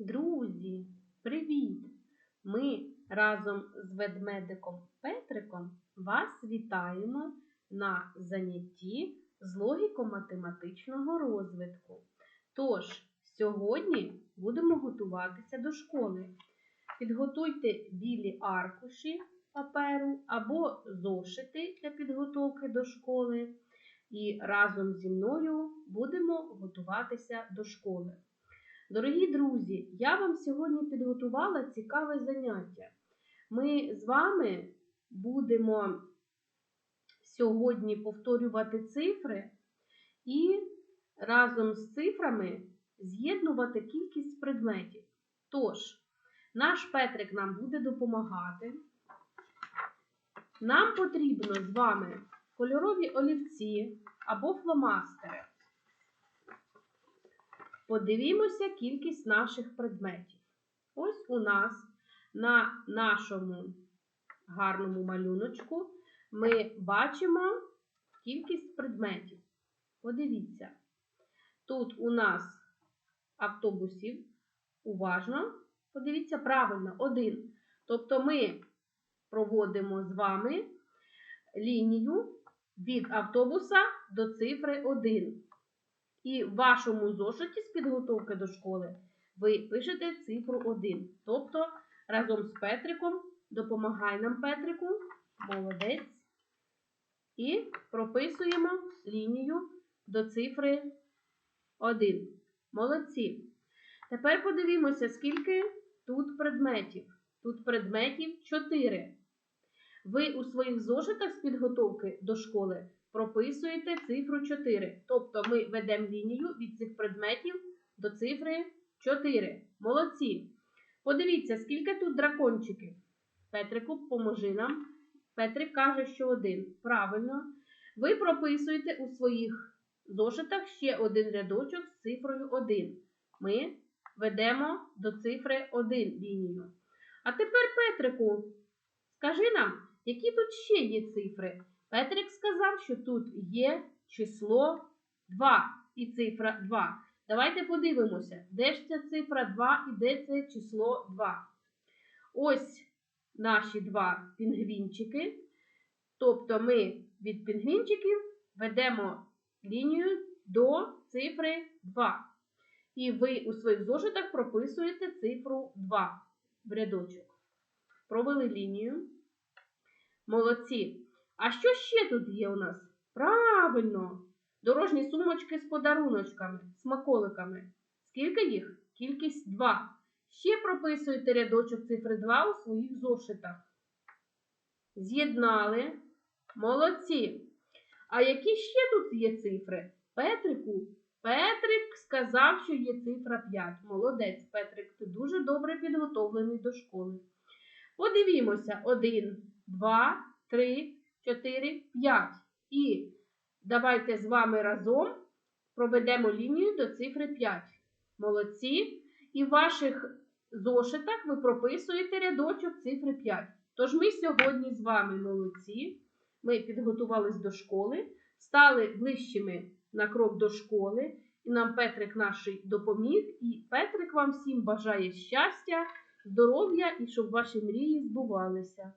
Друзі, привіт! Ми разом з ведмедиком Петриком вас вітаємо на занятті з логіко-математичного розвитку. Тож, сьогодні будемо готуватися до школи. Підготуйте білі аркуші паперу або зошити для підготовки до школи. І разом зі мною будемо готуватися до школи. Дорогі друзі, я вам сьогодні підготувала цікаве заняття. Ми з вами будемо сьогодні повторювати цифри і разом з цифрами з'єднувати кількість предметів. Тож, наш Петрик нам буде допомагати. Нам потрібно з вами кольорові олівці або фломастери. Подивімося кількість наших предметів. Ось у нас на нашому гарному малюночку ми бачимо кількість предметів. Подивіться, тут у нас автобусів. Уважно, подивіться правильно, один. Тобто ми проводимо з вами лінію від автобуса до цифри 1. І в вашому зошиті з підготовки до школи ви пишете цифру 1. Тобто разом з Петриком допомагай нам Петрику, молодець. І прописуємо лінію до цифри 1. Молодці. Тепер подивімося, скільки тут предметів. Тут предметів 4. Ви у своїх зошитах з підготовки до школи прописуєте цифру 4. Тобто ми ведемо лінію від цих предметів до цифри 4. Молодці. Подивіться, скільки тут дракончиків. Петрику, поможи нам. Петрик каже, що один. Правильно. Ви прописуєте у своїх зошитах ще один рядочок з цифрою 1. Ми ведемо до цифри 1 лінію. А тепер, Петрику, скажи нам, які тут ще є цифри? Петрик сказав, що тут є число 2 і цифра 2. Давайте подивимося, де ж ця цифра 2 і де це число 2. Ось наші два пінгвінчики. Тобто ми від пінгвінчиків ведемо лінію до цифри 2. І ви у своїх зошитах прописуєте цифру 2 в рядочок. Провели лінію. Молодці. А що ще тут є у нас? Правильно! Дорожні сумочки з подаруночками, смаколиками. Скільки їх? Кількість 2. Ще прописуєте рядочок цифри 2 у своїх зошитах. З'єднали. Молодці. А які ще тут є цифри? Петрику. Петрик сказав, що є цифра 5. Молодець, Петрик, ти дуже добре підготовлений до школи. Подивімося: 1, 2, 3, 4, 5. І давайте з вами разом проведемо лінію до цифри 5. Молодці. І в ваших зошитах ви прописуєте рядочок цифри 5. Тож ми сьогодні з вами молодці. Ми підготувались до школи, стали ближчими на крок до школи. І нам Петрик наш допоміг. І Петрик вам всім бажає щастя, здоров'я і щоб ваші мрії збувалися.